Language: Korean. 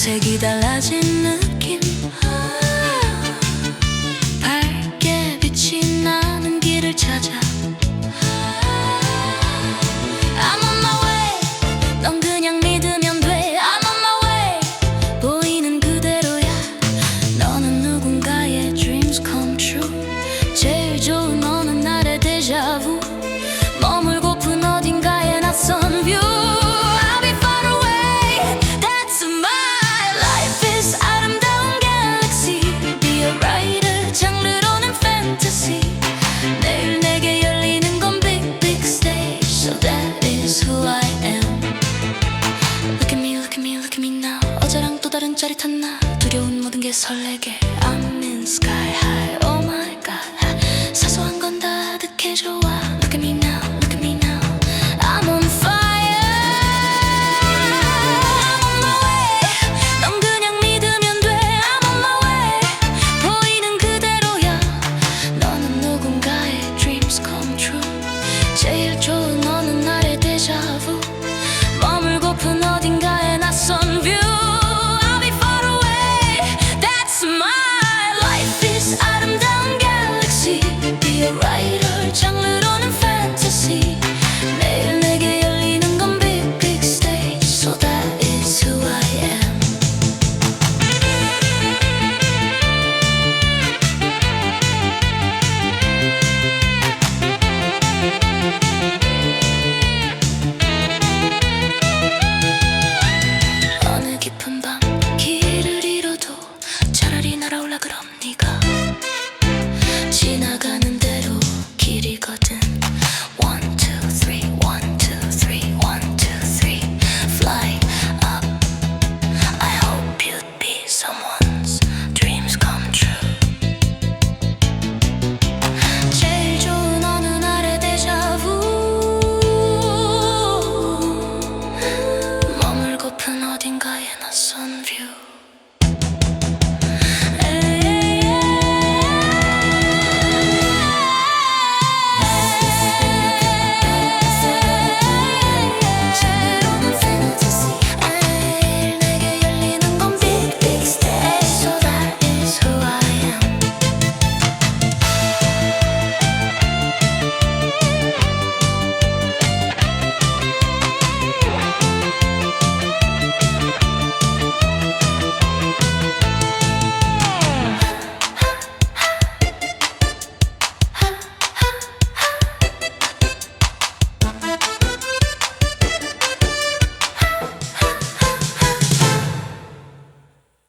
색이 달라지는 설레게 I'm in sky high oh my god 사소한 건 다득해 좋아 Look at me now look at me now I'm on fire I'm on my way 넌 그냥 믿으면 돼 I'm on my way 보이는 그대로야 너는 누군가의 dreams come true 제일 좋은 어느 날의 데자부 Đưa. on view.